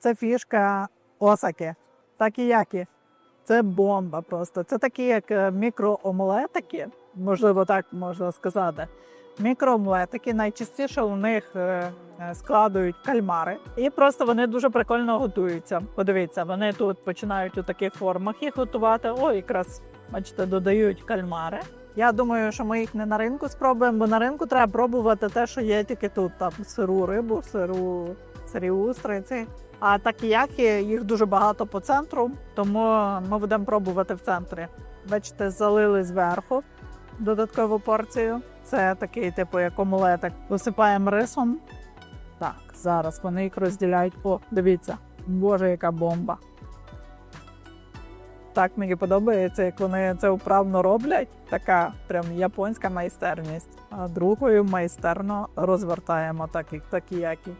Це фішка осаки. Такіякі. Це бомба просто. Це такі, як е, мікроомлетики, можливо, так можна сказати. Мікроомлетики найчастіше у них е, е, складують кальмари, і просто вони дуже прикольно готуються. Подивіться, вони тут починають у таких формах їх готувати. О, якраз бачите, додають кальмари. Я думаю, що ми їх не на ринку спробуємо, бо на ринку треба пробувати те, що є тільки тут. Там сиру рибу, сиру, сирі устриці. А такіякі їх дуже багато по центру, тому ми будемо пробувати в центрі. Бачите, залили зверху додаткову порцію. Це такий, типу, як омлетик. Висипаємо рисом. Так, зараз вони їх розділяють по. Дивіться, боже, яка бомба. Так мені подобається, як вони це вправно роблять. Така прям японська майстерність. А другою майстерно розвертаємо так, такі, які.